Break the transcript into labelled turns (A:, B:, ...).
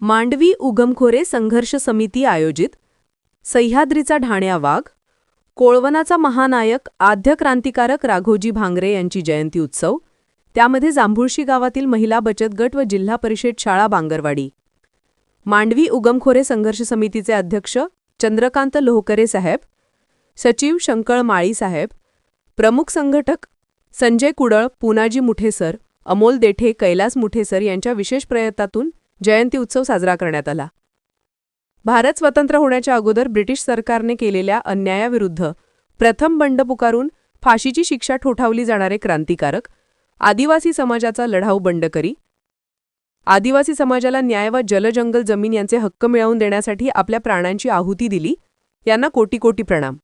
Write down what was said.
A: मांडवी उगमखोरे संघर्ष समिती आयोजित सह्याद्रीचा ढाण्या वाघ कोळवनाचा महानायक आद्य क्रांतिकारक राघोजी भांगरे यांची जयंती उत्सव त्यामध्ये जांभुळशी गावातील महिला बचत गट व जिल्हा परिषद शाळा बांगरवाडी. मांडवी उगमखोरे संघर्ष समितीचे अध्यक्ष चंद्रकांत लोहकरे साहेब सचिव शंकळ माळी साहेब प्रमुख संघटक संजय कुडळ पुनाजी मुठेसर अमोल देठे कैलास मुठेसर यांच्या विशेष प्रयत्नातून जयंती उत्सव साजरा करण्यात आला. भारत स्वतंत्र होण्याच्या अगोदर ब्रिटिश सरकारने केलेल्या अन्यायाविरुद्ध प्रथम बंड पुकारून फाशीची शिक्षा ठोठावली जाणारे क्रांतिकारक आदिवासी समाजाचा लढाऊ बंडकरी आदिवासी समाजाला न्याय व जलजंगल जमीन यांचे हक्क मिळवून देण्यासाठी आपल्या प्राणांची आहुती दिली यांना कोटी कोटी प्रणाम.